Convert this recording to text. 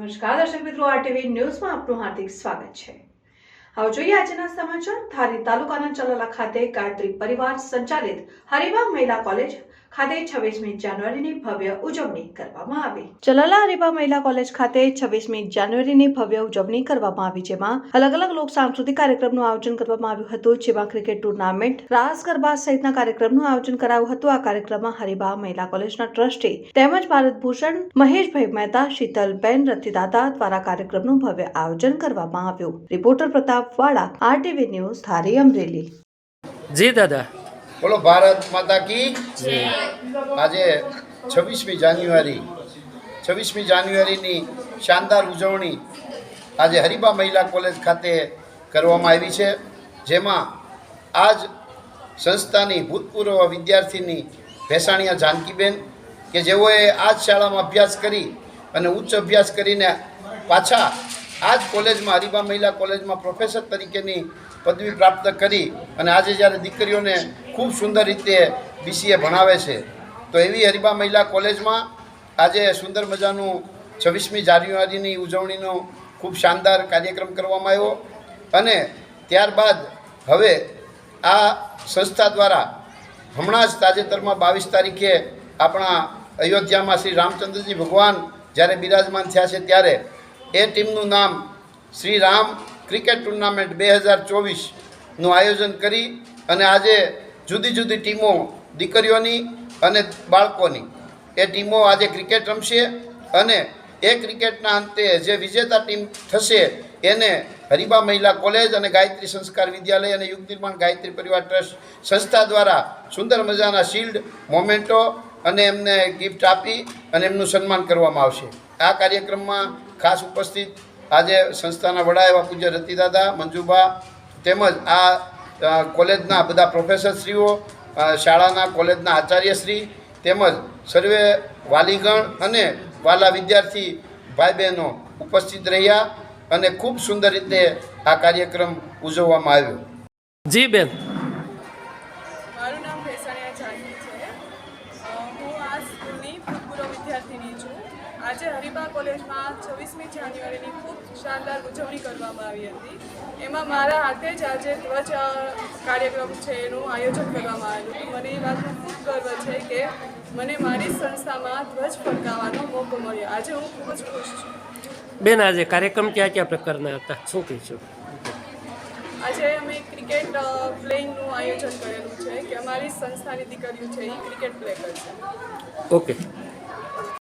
નમસ્કાર, દર્શક મિત્રો આરટીવી ન્યૂઝમાં આપનું હાર્દિક સ્વાગત છે. હવે જોઈએ આજના સમાચાર. ધારી તાલુકાના ચલાલા ખાતે ગાયત્રી પરિવાર સંચાલિત હરિભા મહિલા કોલેજ ખાતે છવ્વીસમી જાન્યુઆરીની ભવ્ય ઉજવણી કરવામાં આવી. ચલાલા હરીબા મહિલા કોલેજ ખાતે છવ્વીસમી જાન્યુઆરીની ભવ્ય ઉજવણી કરવામાં આવી જેમાં અલગ અલગ લોક સાંસ્કૃતિક કાર્યક્રમનું આયોજન કરવામાં આવ્યું હતું જેમાં ક્રિકેટ ટુર્નામેન્ટ રાસ ગરબા સહિતના કાર્યક્રમનું આયોજન કરાયું હતું. આ કાર્યક્રમમાં હરિભા મહિલા કોલેજના ટ્રસ્ટી તેમજ ભારત ભૂષણ મહેશભાઈ મહેતા શીતલબેન રતિદાતા દ્વારા કાર્યક્રમનું ભવ્ય આયોજન કરવામાં આવ્યું. Reporter Pratap Vala RTV news Dhari Amreli. જી દાદા બોલો ભારત માતા કી આજે છવ્વીસમી જાન્યુઆરી. છવ્વીસમી જાન્યુઆરીની શાનદાર ઉજવણી આજે હરિભા મહિલા કોલેજ ખાતે કરવામાં આવી છે જેમાં આજ સંસ્થાની ભૂતપૂર્વ વિદ્યાર્થીની ભેસાણીયા જાનકીબેન કે જેઓએ આ જ શાળામાં અભ્યાસ કરી અને ઉચ્ચ અભ્યાસ કરીને પાછા આ જ કોલેજમાં હરિભા મહિલા કોલેજમાં પ્રોફેસર તરીકેની પદવી પ્રાપ્ત કરી અને આજે જ્યારે દીકરીઓને ખૂબ સુંદર રીતે બીસીએ ભણાવે છે. તો એવી હરિબા મહિલા કોલેજમાં આજે સુંદર મજાનું છવ્વીસમી જાન્યુઆરીની ઉજવણીનો ખૂબ શાનદાર કાર્યક્રમ કરવામાં આવ્યો અને ત્યારબાદ હવે આ સંસ્થા દ્વારા હમણાં જ તાજેતરમાં બાવીસ તારીખે આપણા અયોધ્યામાં શ્રી રામચંદ્રજી ભગવાન જ્યારે બિરાજમાન થયા છે ત્યારે એ ટીમનું નામ શ્રી રામ ક્રિકેટ ટુર્નામેન્ટ બે હજાર ચોવીસનું આયોજન કરી અને આજે જુદી જુદી ટીમો દીકરીઓની અને બાળકોની. એ ટીમો આજે ક્રિકેટ રમશે અને એ ક્રિકેટના અંતે જે વિજેતા ટીમ થશે એને હરિબા મહિલા કોલેજ અને ગાયત્રી સંસ્કાર વિદ્યાલય અને યુગ નિર્માણ ગાયત્રી પરિવાર ટ્રસ્ટ સંસ્થા દ્વારા સુંદર મજાના શિલ્ડ, મોમેન્ટો અને એમને ગિફ્ટ આપી અને એમનું સન્માન કરવામાં આવશે. આ કાર્યક્રમમાં ખાસ ઉપસ્થિત આજે સંસ્થાના વડા એવા પૂજ્ય રતિદાદા, મંજુબા તેમજ આ કોલેજના બધા પ્રોફેસરશ્રીઓ શાળાના કોલેજના આચાર્યશ્રી તેમજ સર્વે વાલીગણ અને વાલા વિદ્યાર્થી ભાઈ બહેનો ઉપસ્થિત રહ્યા અને ખૂબ સુંદર રીતે આ કાર્યક્રમ ઉજવવામાં આવ્યો. જી બેન. આજે હરિબા કોલેજમાં છવ્વીસમી જાન્યુઆરીની ખૂબ શાનદાર ઉજવણી કરવામાં આવી હતી. એમાં મારા હાથે જ આજે ધ્વજ કાર્યક્રમ છે એનું આયોજન કરવામાં આવેલું હતું. મને એ વાતનો ખૂબ ગર્વ છે કે મને મારી સંસ્થામાં ધ્વજ ફરકાવવાનો મોકો મળ્યો. આજે હું ખૂબ જ ખુશ છું. બેન આજે કાર્યક્રમ કયા કયા પ્રકારના હતા? શું કહીશું? આજે અમે ક્રિકેટ પ્લેઇંગનું આયોજન કરેલું છે કે અમારી સંસ્થાની દીકરીઓ છે એ ક્રિકેટ પ્લે કરશે. ઓકે.